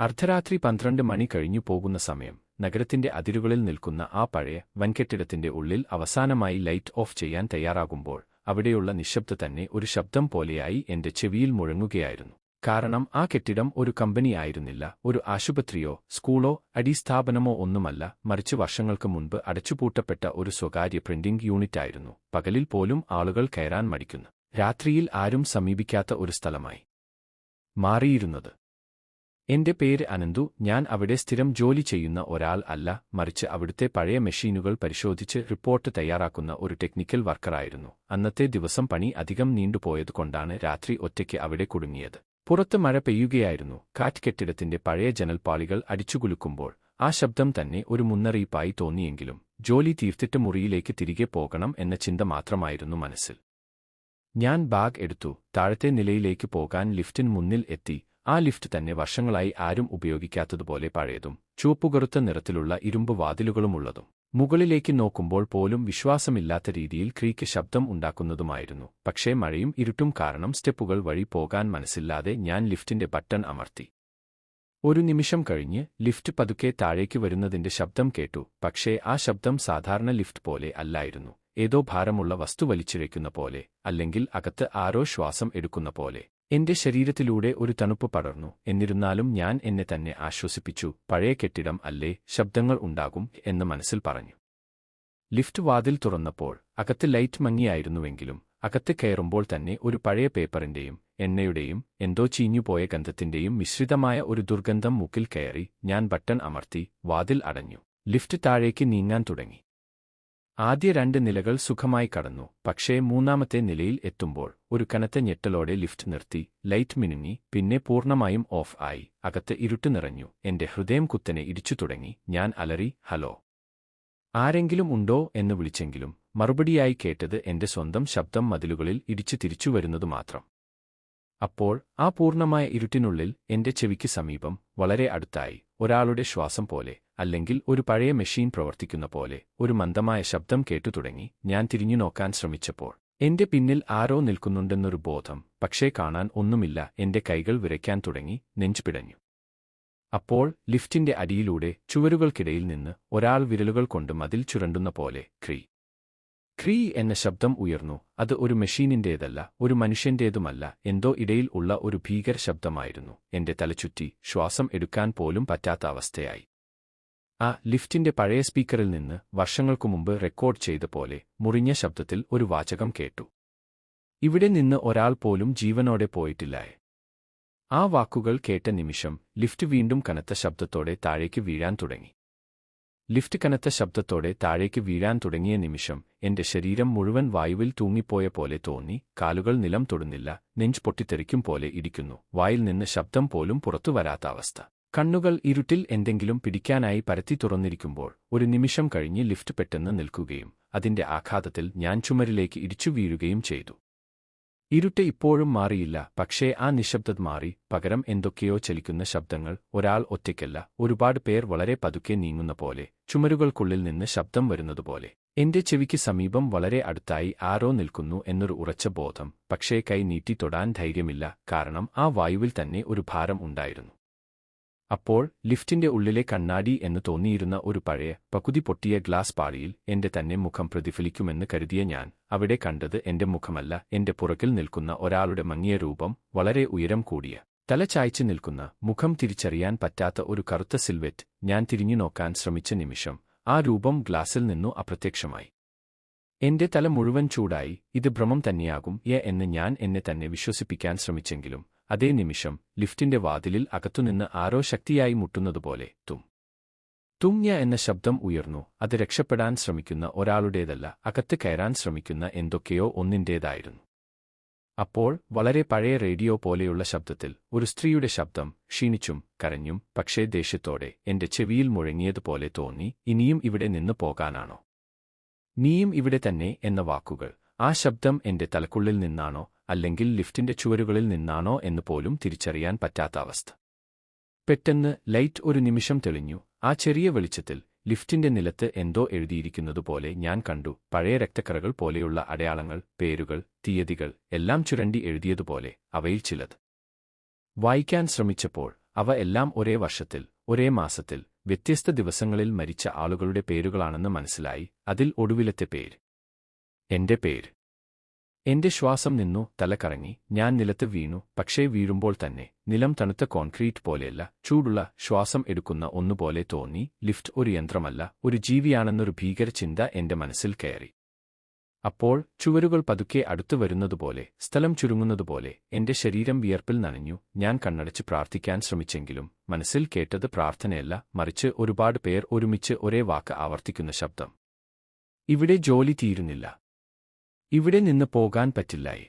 അർദ്ധരാത്രി പന്ത്രണ്ട് മണി കഴിഞ്ഞു പോകുന്ന സമയം. നഗരത്തിന്റെ അതിരുകളിൽ നിൽക്കുന്ന ആ പഴയ വൻകെട്ടിടത്തിന്റെ ഉള്ളിൽ അവസാനമായി ലൈറ്റ് ഓഫ് ചെയ്യാൻ തയ്യാറാകുമ്പോൾ അവിടെയുള്ള നിശബ്ദ തന്നെ ഒരു ശബ്ദം പോലെയായി എന്റെ ചെവിയിൽ മുഴങ്ങുകയായിരുന്നു. കാരണം ആ കെട്ടിടം ഒരു കമ്പനിയായിരുന്നില്ല ഒരു ആശുപത്രിയോ സ്കൂളോ അടിസ്ഥാപനമോ ഒന്നുമല്ല മറിച്ച് വർഷങ്ങൾക്ക് മുൻപ് അടച്ചുപൂട്ടപ്പെട്ട ഒരു സ്വകാര്യ പ്രിന്റിംഗ് യൂണിറ്റായിരുന്നു. പകലിൽ പോലും ആളുകൾ കയറാൻ മടിക്കുന്നു. രാത്രിയിൽ ആരും സമീപിക്കാത്ത ഒരു സ്ഥലമായി മാറിയിരുന്നത്. എന്റെ പേര് അനന്തു. ഞാൻ അവിടെ സ്ഥിരം ജോലി ചെയ്യുന്ന ഒരാൾ അല്ല. മറിച്ച് അവിടുത്തെ പഴയ മെഷീനുകൾ പരിശോധിച്ച് റിപ്പോർട്ട് തയ്യാറാക്കുന്ന ഒരു ടെക്നിക്കൽ വർക്കറായിരുന്നു. അന്നത്തെ ദിവസം പണി അധികം നീണ്ടുപോയതുകൊണ്ടാണ് രാത്രി ഒറ്റയ്ക്ക് അവിടെ കുടുങ്ങിയത്. പുറത്ത് മഴ പെയ്യുകയായിരുന്നു. കാറ്റ് കെട്ടിടത്തിന്റെ പഴയ ജനൽപ്പാളികൾ അടിച്ചുകുലുക്കുമ്പോൾ ആ ശബ്ദം തന്നെ ഒരു മുന്നറിയിപ്പായി തോന്നിയെങ്കിലും ജോലി തീർത്തിട്ട് മുറിയിലേക്ക് തിരികെ പോകണം എന്ന ചിന്ത മാത്രമായിരുന്നു മനസ്സിൽ. ഞാൻ ബാഗ് എടുത്തു. താഴത്തെ നിലയിലേക്ക് പോകാൻ ലിഫ്റ്റിന് മുന്നിൽ എത്തി. ആ ലിഫ്റ്റ് തന്നെ വർഷങ്ങളായി ആരും ഉപയോഗിക്കാത്തതുപോലെ പഴയതും ചുവപ്പുകറുത്ത നിറത്തിലുള്ള ഇരുമ്പ് വാതിലുകളുമുള്ളതും. മുകളിലേക്ക് നോക്കുമ്പോൾ പോലും വിശ്വാസമില്ലാത്ത രീതിയിൽ ക്രീക്ക് ശബ്ദം ഉണ്ടാക്കുന്നതുമായിരുന്നു. പക്ഷേ മഴയും ഇരുട്ടും കാരണം സ്റ്റെപ്പുകൾ വഴി പോകാൻ മനസ്സില്ലാതെ ഞാൻ ലിഫ്റ്റിന്റെ ബട്ടൺ അമർത്തി. ഒരു നിമിഷം കഴിഞ്ഞ് ലിഫ്റ്റ് പതുക്കെ താഴേക്ക് വരുന്നതിന്റെ ശബ്ദം കേട്ടു. പക്ഷേ ആ ശബ്ദം സാധാരണ ലിഫ്റ്റ് പോലെ അല്ലായിരുന്നു. ഏതോ ഭാരമുള്ള വസ്തു വലിച്ചിഴയ്ക്കുന്ന പോലെ അല്ലെങ്കിൽ അകത്ത് ആരോ ശ്വാസം എടുക്കുന്ന പോലെ. എന്റെ ശരീരത്തിലൂടെ ഒരു തണുപ്പ് പടർന്നു. എന്നിരുന്നാലും ഞാൻ എന്നെ തന്നെ ആശ്വസിപ്പിച്ചു. പഴയ കെട്ടിടം അല്ലേ? ശബ്ദങ്ങൾ ഉണ്ടാകും എന്ന് മനസ്സിൽ പറഞ്ഞു. ലിഫ്റ്റ് വാതിൽ തുറന്നപ്പോൾ അകത്ത് ലൈറ്റ് മങ്ങിയായിരുന്നുവെങ്കിലും അകത്ത് കയറുമ്പോൾ തന്നെ ഒരു പഴയ പേപ്പറിന്റെയും എണ്ണയുടെയും എന്തോ ചീഞ്ഞുപോയ ഗന്ധത്തിന്റെയും മിശ്രിതമായ ഒരു ദുർഗന്ധം മുക്കിൽ കയറി ഞാൻ ബട്ടൺ അമർത്തി വാതിൽ അടഞ്ഞു. ലിഫ്റ്റ് താഴേക്ക് നീങ്ങാൻ തുടങ്ങി. ആദ്യ രണ്ട് നിലകൾ സുഖമായി കടന്നു. പക്ഷേ മൂന്നാമത്തെ നിലയിൽ എത്തുമ്പോൾ ഒരു കനത്ത ഞെട്ടലോടെ ലിഫ്റ്റ് നിർത്തി. ലൈറ്റ് മിനുങ്ങി പിന്നെ പൂർണമായും ഓഫ് ആയി. അകത്ത് ഇരുട്ട് നിറഞ്ഞു. എന്റെ ഹൃദയം കുത്തനെ ഇടിച്ചു തുടങ്ങി. ഞാൻ അലറി ഹലോ. ആരെങ്കിലും ഉണ്ടോ? എന്ന് വിളിച്ചെങ്കിലും മറുപടിയായി കേട്ടത് എന്റെ സ്വന്തം ശബ്ദം മതിലുകളിൽ ഇടിച്ചു തിരിച്ചു വരുന്നതു മാത്രം. അപ്പോൾ ആ പൂർണമായ ഇരുട്ടിനുള്ളിൽ എന്റെ ചെവിക്ക് സമീപം വളരെ അടുത്തായി. ഒരാളുടെ ശ്വാസം പോലെ അല്ലെങ്കിൽ ഒരു പഴയ മെഷീൻ പ്രവർത്തിക്കുന്ന പോലെ ഒരു മന്ദമായ ശബ്ദം കേട്ടു തുടങ്ങി. ഞാൻ തിരിഞ്ഞു നോക്കാൻ ശ്രമിച്ചപ്പോൾ എന്റെ പിന്നിൽ ആരോ നിൽക്കുന്നുണ്ടെന്നൊരു ബോധം പക്ഷേ കാണാൻ ഒന്നുമില്ല. എന്റെ കൈകൾ വിറയ്ക്കാൻ തുടങ്ങി നെഞ്ചു പിടഞ്ഞു. അപ്പോൾ ലിഫ്റ്റിന്റെ അടിയിലൂടെ ചുവരുകൾക്കിടയിൽ നിന്ന് ഒരാൾ വിരലുകൾ കൊണ്ട് മതിൽ ചുരണ്ടുന്ന പോലെ ക്രീ. ക്രീ എന്ന ശബ്ദം ഉയർന്നു. അത് ഒരു മെഷീനിന്റേതല്ല ഒരു മനുഷ്യന്റേതുമല്ല. എന്തോ ഇടയിൽ ഉള്ള ഒരു ഭീകര ശബ്ദമായിരുന്നു. എന്റെ തലചുറ്റി ശ്വാസം എടുക്കാൻ പോലും പറ്റാത്ത അവസ്ഥയായി. ആ ലിഫ്റ്റിന്റെ പഴയ സ്പീക്കറിൽ നിന്ന് വർഷങ്ങൾക്കു മുമ്പ് റെക്കോർഡ് ചെയ്ത പോലെ മുറിഞ്ഞ ശബ്ദത്തിൽ ഒരു വാചകം കേട്ടു. ഇവിടെ നിന്ന് ഒരാൾ പോലും ജീവനോടെ പോയിട്ടില്ലായേ. ആ വാക്കുകൾ കേട്ട നിമിഷം ലിഫ്റ്റ് വീണ്ടും കനത്ത ശബ്ദത്തോടെ താഴേക്ക് വീഴാൻ തുടങ്ങി. ലിഫ്റ്റ് കനത്ത ശബ്ദത്തോടെ താഴേക്ക് വീഴാൻ തുടങ്ങിയ നിമിഷം എന്റെ ശരീരം മുഴുവൻ വായുവിൽ തൂങ്ങിപ്പോയ പോലെ തോന്നി കാലുകൾ നിലം തൊടുന്നില്ല നെഞ്ച് പൊട്ടിത്തെറിക്കും പോലെ ഇരിക്കുന്നു വായിൽ നിന്ന് ശബ്ദം പോലും പുറത്തു വരാത്ത അവസ്ഥ. കണ്ണുകൾ ഇരുട്ടിൽ എന്തെങ്കിലും പിടിക്കാനായി പരത്തി തുറന്നിരിക്കുമ്പോൾ ഒരു നിമിഷം കഴിഞ്ഞ് ലിഫ്റ്റ് പെട്ടെന്ന് നിൽക്കുകയും അതിന്റെ ആഘാതത്തിൽ ഞാൻ ചുമരിലേക്ക് ഇടിച്ചു വീഴുകയും ചെയ്തു. ഇരുട്ട് ഇപ്പോഴും മാറിയില്ല പക്ഷേ ആ നിശബ്ദത മാറി. പകരം എന്തൊക്കെയോ ചലിക്കുന്ന ശബ്ദങ്ങൾ ഒരാൾ ഒറ്റയ്ക്കല്ല ഒരുപാട് പേർ വളരെ പതുക്കെ നീങ്ങുന്ന പോലെ ചുമരുകൾക്കുള്ളിൽ നിന്ന് ശബ്ദം വരുന്നതുപോലെ. എന്റെ ചെവിക്ക് സമീപം വളരെ അടുത്തായി ആരോ നിൽക്കുന്നു എന്നൊരു ഉറച്ച ബോധം പക്ഷേ കൈ നീട്ടി തൊടാൻ ധൈര്യമില്ല കാരണം ആ വായുവിൽ തന്നെ ഒരു ഭാരം ഉണ്ടായിരുന്നു. അപ്പോൾ ലിഫ്റ്റിന്റെ ഉള്ളിലെ കണ്ണാടി എന്ന് തോന്നിയിരുന്ന ഒരു പഴയ പകുതി പൊട്ടിയ ഗ്ലാസ് പാളിയിൽ എന്റെ തന്നെ മുഖം പ്രതിഫലിക്കുമെന്ന് കരുതിയ ഞാൻ അവിടെ കണ്ടത് എന്റെ മുഖമല്ല എന്റെ പുറകിൽ നിൽക്കുന്ന ഒരാളുടെ മങ്ങിയ രൂപം വളരെ ഉയരം കൂടിയ തല ചായ്ച്ചു നിൽക്കുന്ന മുഖം തിരിച്ചറിയാൻ പറ്റാത്ത ഒരു കറുത്ത സിൽവെറ്റ് ഞാൻ തിരിഞ്ഞു നോക്കാൻ ശ്രമിച്ച നിമിഷം ആ രൂപം ഗ്ലാസിൽ നിന്നു അപ്രത്യക്ഷമായി. എന്റെ തല മുഴുവൻ ചൂടായി ഇത് ഭ്രമം തന്നെയാകും എ എന്ന് ഞാൻ എന്നെ തന്നെ വിശ്വസിപ്പിക്കാൻ ശ്രമിച്ചെങ്കിലും അതേ നിമിഷം ലിഫ്റ്റിന്റെ വാതിലിൽ അകത്തുനിന്ന് ആരോ ശക്തിയായി മുട്ടുന്നതുപോലെ തും. തുങ്ങ്യ എന്ന ശബ്ദം ഉയർന്നു. അത് രക്ഷപ്പെടാൻ ശ്രമിക്കുന്ന ഒരാളുടേതല്ല അകത്ത് കയറാൻ ശ്രമിക്കുന്ന എന്തൊക്കെയോ ഒന്നിന്റേതായിരുന്നു. അപ്പോൾ വളരെ പഴയ റേഡിയോ പോലെയുള്ള ശബ്ദത്തിൽ ഒരു സ്ത്രീയുടെ ശബ്ദം ക്ഷീണിച്ചും കരഞ്ഞും പക്ഷേ ദേഷ്യത്തോടെ എന്റെ ചെവിയിൽ മുഴങ്ങിയതുപോലെ തോന്നി ഇനിയും ഇവിടെ നിന്ന് പോകാനാണോ? നീയും ഇവിടെ തന്നെ എന്ന വാക്കുകൾ ആ ശബ്ദം എന്റെ തലക്കുള്ളിൽ നിന്നാണോ അല്ലെങ്കിൽ ലിഫ്റ്റിന്റെ ചുവരുകളിൽ നിന്നാണോ എന്ന് പോലും തിരിച്ചറിയാൻ പറ്റാത്ത അവസ്ഥ. പെട്ടെന്ന് ലൈറ്റ് ഒരു നിമിഷം തെളിഞ്ഞു. ആ ചെറിയ വെളിച്ചത്തിൽ ലിഫ്റ്റിന്റെ നിലത്ത് എന്തോ എഴുതിയിരിക്കുന്നതുപോലെ ഞാൻ കണ്ടു. പഴയ രക്തക്കറകൾ പോലെയുള്ള അടയാളങ്ങൾ പേരുകൾ തീയതികൾ എല്ലാം ചുരണ്ടി എഴുതിയതുപോലെ അവയിൽ ചിലത്. വായിക്കാൻ ശ്രമിച്ചപ്പോൾ അവ എല്ലാം ഒരേ വർഷത്തിൽ ഒരേ മാസത്തിൽ വ്യത്യസ്ത ദിവസങ്ങളിൽ മരിച്ച ആളുകളുടെ പേരുകളാണെന്ന് മനസ്സിലായി. അതിൽ ഒടുവിലത്തെ പേര്. എന്റെ പേര്. എന്റെ ശ്വാസം നിന്നു തലകറങ്ങി. ഞാൻ നിലത്ത് വീണു. പക്ഷേ വീഴുമ്പോൾ തന്നെ നിലം തണുത്ത കോൺക്രീറ്റ് പോലെയല്ല. ചൂടുള്ള ശ്വാസം എടുക്കുന്ന ഒന്നുപോലെ തോന്നി. ലിഫ്റ്റ് ഒരു യന്ത്രമല്ല ഒരു ജീവിയാണെന്നൊരു ഭീകര ചിന്ത എന്റെ മനസ്സിൽ കയറി. അപ്പോൾ ചുവരുകൾ പതുക്കെ അടുത്തു വരുന്നതുപോലെ സ്ഥലം ചുരുങ്ങുന്നതുപോലെ എന്റെ ശരീരം വിയർപ്പിൽ നനഞ്ഞു. ഞാൻ കണ്ണടച്ച് പ്രാർത്ഥിക്കാൻ ശ്രമിച്ചെങ്കിലും മനസ്സിൽ കേട്ടത് പ്രാർത്ഥനയല്ല മറിച്ച് ഒരുപാട് പേർ ഒരുമിച്ച് ഒരേ വാക്ക് ആവർത്തിക്കുന്ന ശബ്ദം. ഇവിടെ ജോലി തീരുന്നില്ല. ഇവിടെ നിന്ന് പോകാൻ പറ്റില്ലായി.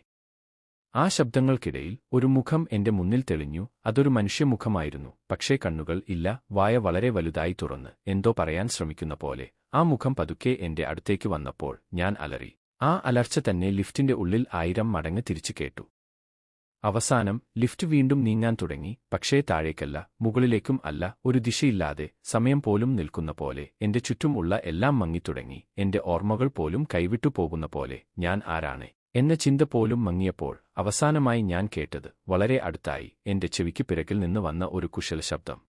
ആ ശബ്ദങ്ങൾക്കിടയിൽ ഒരു മുഖം എന്റെ മുന്നിൽ തെളിഞ്ഞു അതൊരു മനുഷ്യമുഖമായിരുന്നു പക്ഷേ കണ്ണുകൾ ഇല്ല വായ വളരെ വലുതായി തുറന്ന് എന്തോ പറയാൻ ശ്രമിക്കുന്ന പോലെ ആ മുഖം പതുക്കെ എന്റെ അടുത്തേക്ക് വന്നപ്പോൾ ഞാൻ അലറി. ആ അലർച്ച തന്നെ ലിഫ്റ്റിന്റെ ഉള്ളിൽ ആയിരം മടങ്ങ് തിരിച്ചു കേട്ടു. അവസാനം ലിഫ്റ്റ് വീണ്ടും നീങ്ങാൻ തുടങ്ങി പക്ഷേ താഴേക്കല്ല മുകളിലേക്കും അല്ല ഒരു ദിശയില്ലാതെ സമയം പോലും നിൽക്കുന്ന പോലെ എന്റെ ചുറ്റും ഉള്ള എല്ലാം മങ്ങിത്തുടങ്ങി എന്റെ ഓർമ്മകൾ പോലും കൈവിട്ടു പോകുന്ന പോലെ ഞാൻ ആരാണ് എന്ന ചിന്ത പോലും മങ്ങിയപ്പോൾ അവസാനമായി ഞാൻ കേട്ടത് വളരെ അടുത്തായി എന്റെ ചെവിക്ക് പിറകിൽ നിന്ന് വന്ന ഒരു കുശല ശബ്ദം.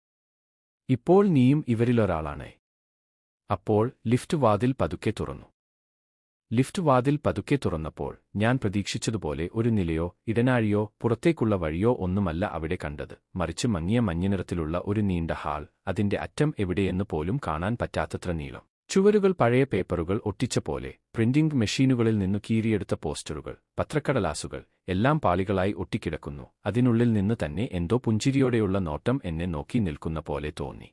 ഇപ്പോൾ നീയും ഇവരിലൊരാളാണ്. അപ്പോൾ ലിഫ്റ്റ് വാതിൽ പതുക്കെ തുറന്നു. ലിഫ്റ്റ് വാതിൽ പതുക്കെ തുറന്നപ്പോൾ ഞാൻ പ്രതീക്ഷിച്ചതുപോലെ ഒരു നിലയോ ഇടനാഴിയോ പുറത്തേക്കുള്ള വഴിയോ ഒന്നുമല്ല അവിടെ കണ്ടത്. മറിച്ച് മങ്ങിയ മഞ്ഞനിറത്തിലുള്ള ഒരു നീണ്ട ഹാൾ അതിന്റെ അറ്റം എവിടെയെന്ന് പോലും കാണാൻ പറ്റാത്തത്ര നീളം. ചുവരുകൾ പഴയ പേപ്പറുകൾ ഒട്ടിച്ച പോലെ പ്രിന്റിംഗ് മെഷീനുകളിൽ നിന്നു കീറിയെടുത്ത പോസ്റ്ററുകൾ പത്രക്കടലാസുകൾ എല്ലാം പാളികളായി ഒട്ടിക്കിടക്കുന്നു. അതിനുള്ളിൽ നിന്ന് തന്നെ എന്തോ പുഞ്ചിരിയോടെയുള്ള നോട്ടം എന്നെ നോക്കി നിൽക്കുന്ന പോലെ തോന്നി.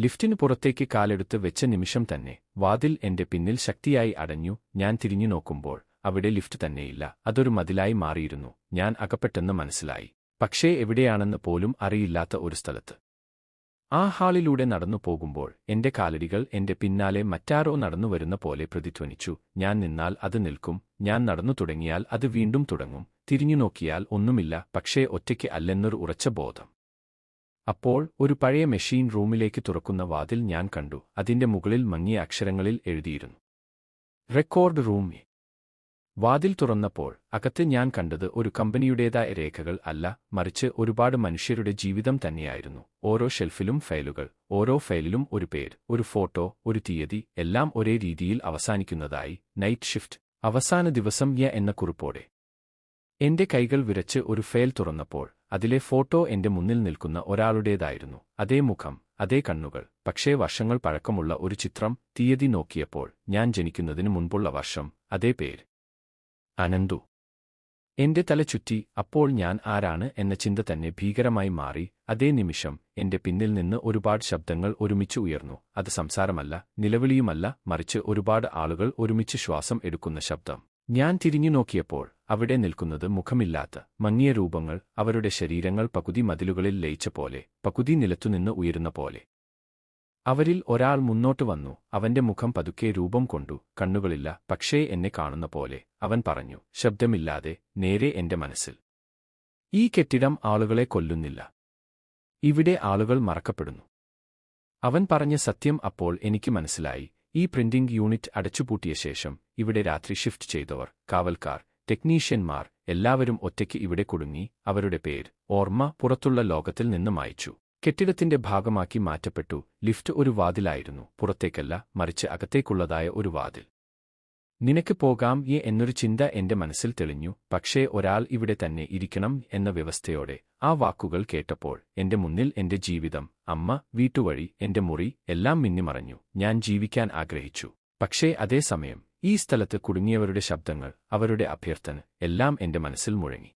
ലിഫ്റ്റിനു പുറത്തേക്ക് കാലെടുത്ത് വെച്ച നിമിഷം തന്നെ വാതിൽ എന്റെ പിന്നിൽ ശക്തിയായി അടഞ്ഞു ഞാൻ തിരിഞ്ഞു നോക്കുമ്പോൾ അവിടെ ലിഫ്റ്റ് തന്നെയില്ല. അതൊരു മതിലായി മാറിയിരുന്നു. ഞാൻ അകപ്പെട്ടെന്ന് മനസ്സിലായി. പക്ഷേ എവിടെയാണെന്ന് പോലും അറിയില്ലാത്ത ഒരു സ്ഥലത്ത്. ആ ഹാളിലൂടെ നടന്നു പോകുമ്പോൾ എന്റെ കാലടികൾ എന്റെ പിന്നാലെ മറ്റാരോ നടന്നു വരുന്ന പോലെ പ്രതിധ്വനിച്ചു. ഞാൻ നിന്നാൽ അത് നിൽക്കും. ഞാൻ നടന്നു തുടങ്ങിയാൽ അത് വീണ്ടും തുടങ്ങും. തിരിഞ്ഞു നോക്കിയാൽ ഒന്നുമില്ല. പക്ഷേ ഒറ്റയ്ക്ക് അല്ലെന്നൊരു ഉറച്ച ബോധം. അപ്പോൾ ഒരു പഴയ മെഷീൻ റൂമിലേക്ക് തുറക്കുന്ന വാതിൽ ഞാൻ കണ്ടു. അതിന്റെ മുകളിൽ മങ്ങിയ അക്ഷരങ്ങളിൽ എഴുതിയിരുന്നു. Record room. വാതിൽ തുറന്നപ്പോൾ അകത്ത് ഞാൻ കണ്ടത് ഒരു കമ്പനിയുടേതായ രേഖകൾ അല്ല മറിച്ച് ഒരുപാട് മനുഷ്യരുടെ ജീവിതം തന്നെയായിരുന്നു. ഓരോ ഷെൽഫിലും ഫയലുകൾ ഓരോ ഫയലിലും ഒരു പേര് ഒരു ഫോട്ടോ ഒരു തീയതി എല്ലാം ഒരേ രീതിയിൽ അവസാനിക്കുന്നതായി. നൈറ്റ് ഷിഫ്റ്റ് അവസാന ദിവസം യ എന്ന കുറിപ്പോടെ. എന്റെ കൈകൾ വിരച്ച് ഒരു ഫയൽ തുറന്നപ്പോൾ അതിലെ ഫോട്ടോ എന്റെ മുന്നിൽ നിൽക്കുന്ന ഒരാളുടേതായിരുന്നു. അതേ മുഖം അതേ കണ്ണുകൾ പക്ഷേ വർഷങ്ങൾ പഴക്കമുള്ള ഒരു ചിത്രം തീയതി നോക്കിയപ്പോൾ ഞാൻ ജനിക്കുന്നതിന് മുൻപുള്ള വർഷം അതേ പേര്. അനന്തു. എന്റെ തല ചുറ്റി അപ്പോൾ ഞാൻ ആരാണ് എന്ന ചിന്ത തന്നെ ഭീകരമായി മാറി. അതേ നിമിഷം എന്റെ പിന്നിൽ നിന്ന് ഒരുപാട് ശബ്ദങ്ങൾ ഒരുമിച്ച് ഉയർന്നു. അത് സംസാരമല്ല നിലവിളിയുമല്ല മറിച്ച് ഒരുപാട് ആളുകൾ ഒരുമിച്ച് ശ്വാസം എടുക്കുന്ന ശബ്ദം. ഞാൻ തിരിഞ്ഞു നോക്കിയപ്പോൾ അവിടെ നിൽക്കുന്നത് മുഖമില്ലാത്ത മങ്ങിയ രൂപങ്ങൾ അവരുടെ ശരീരങ്ങൾ പകുതി മതിലുകളിൽ ലയിച്ച പോലെ പകുതി നിലത്തുനിന്ന് ഉയരുന്ന പോലെ. അവരിൽ ഒരാൾ മുന്നോട്ട് വന്നു അവന്റെ മുഖം പതുക്കെ രൂപം കൊണ്ടു കണ്ണുകളില്ല പക്ഷേ എന്നെ കാണുന്ന പോലെ അവൻ പറഞ്ഞു ശബ്ദമില്ലാതെ നേരെ എന്റെ മനസ്സിൽ. ഈ കെട്ടിടം ആളുകളെ കൊല്ലുന്നില്ല. ഇവിടെ ആളുകൾ മറക്കപ്പെടുന്നു. അവൻ പറഞ്ഞ സത്യം അപ്പോൾ എനിക്ക് മനസ്സിലായി. ഈ പ്രിന്റിംഗ് യൂണിറ്റ് അടച്ചുപൂട്ടിയ ശേഷം ഇവിടെ രാത്രി ഷിഫ്റ്റ് ചെയ്തവർ കാവൽക്കാർ ടെക്നീഷ്യന്മാർ എല്ലാവരും ഒറ്റയ്ക്ക് ഇവിടെ കുടുങ്ങി അവരുടെ പേര് ഓർമ്മ പുറത്തുള്ള ലോകത്തിൽ നിന്ന് മായച്ചു കെട്ടിടത്തിന്റെ ഭാഗമാക്കി മാറ്റപ്പെട്ടു. ലിഫ്റ്റ് ഒരു വാതിലായിരുന്നു. പുറത്തേക്കല്ല മറിച്ച് അകത്തേക്കുള്ളതായ ഒരു വാതിൽ. നിനക്ക് പോകാം ഈ എന്നൊരു ചിന്ത എന്റെ മനസ്സിൽ തെളിഞ്ഞു. പക്ഷേ ഒരാൾ ഇവിടെ തന്നെ ഇരിക്കണം എന്ന വ്യവസ്ഥയോടെ ആ വാക്കുകൾ കേട്ടപ്പോൾ എന്റെ മുന്നിൽ എന്റെ ജീവിതം അമ്മ വീട്ടുവഴി എന്റെ മുറി എല്ലാം മിന്നിമറഞ്ഞു. ഞാൻ ജീവിക്കാൻ ആഗ്രഹിച്ചു. പക്ഷേ അതേസമയം ഈ സ്ഥലത്ത് കുടുങ്ങിയവരുടെ ശബ്ദങ്ങൾ അവരുടെ അഭ്യർത്ഥന എല്ലാം എന്റെ മനസ്സിൽ മുഴങ്ങി.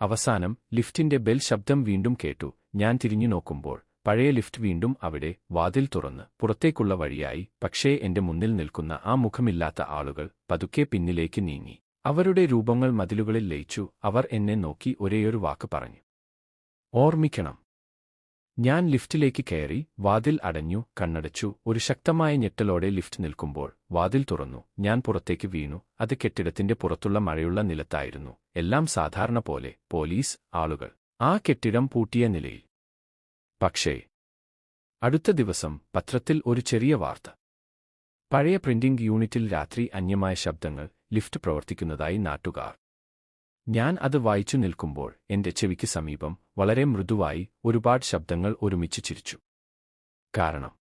അവസാനം ലിഫ്റ്റിന്റെ ബെൽ ശബ്ദം വീണ്ടും കേട്ടു. ഞാൻ തിരിഞ്ഞു നോക്കുമ്പോൾ പഴയ ലിഫ്റ്റ് വീണ്ടും അവിടെ വാതിൽ തുറന്ന് പുറത്തേക്കുള്ള വഴിയായി പക്ഷേ എന്റെ മുന്നിൽ നിൽക്കുന്ന ആ മുഖമില്ലാത്ത ആളുകൾ പതുക്കെ പിന്നിലേക്ക് നീങ്ങി. അവരുടെ രൂപങ്ങൾ മതിലുകളിൽ ലയിച്ചു. അവർ എന്നെ നോക്കി ഒരേയൊരു വാക്ക് പറഞ്ഞു. ഓർമ്മിക്കണം ഞാൻ ലിഫ്റ്റിലേക്ക് കയറി വാതിൽ അടഞ്ഞു കണ്ണടച്ചു. ഒരു ശക്തമായ ഞെട്ടലോടെ ലിഫ്റ്റ് നിൽക്കുമ്പോൾ വാതിൽ തുറന്നു. ഞാൻ പുറത്തേക്ക് വീണു. അത് കെട്ടിടത്തിന്റെ പുറത്തുള്ള മഴയുള്ള നിലത്തായിരുന്നു. എല്ലാം സാധാരണ പോലെ. പോലീസ് ആളുകൾ. ആ കെട്ടിടം പൂട്ടിയ നിലയിൽ. പക്ഷേ അടുത്ത ദിവസം പത്രത്തിൽ ഒരു ചെറിയ വാർത്ത. പഴയ പ്രിന്റിംഗ് യൂണിറ്റിൽ രാത്രി അന്യമായ ശബ്ദങ്ങൾ ലിഫ്റ്റ് പ്രവർത്തിക്കുന്നതായി നാട്ടുകാർ. ഞാൻ അത് വായിച്ചു നിൽക്കുമ്പോൾ എന്റെ ചെവിക്ക് സമീപം വളരെ മൃദുവായി ഒരുപാട് ശബ്ദങ്ങൾ ഒരുമിച്ച് ചിരിച്ചു. കാരണം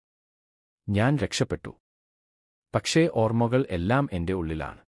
ഞാൻ രക്ഷപ്പെട്ടു. പക്ഷേ ഓർമ്മകൾ എല്ലാം എന്റെ ഉള്ളിലാണ്.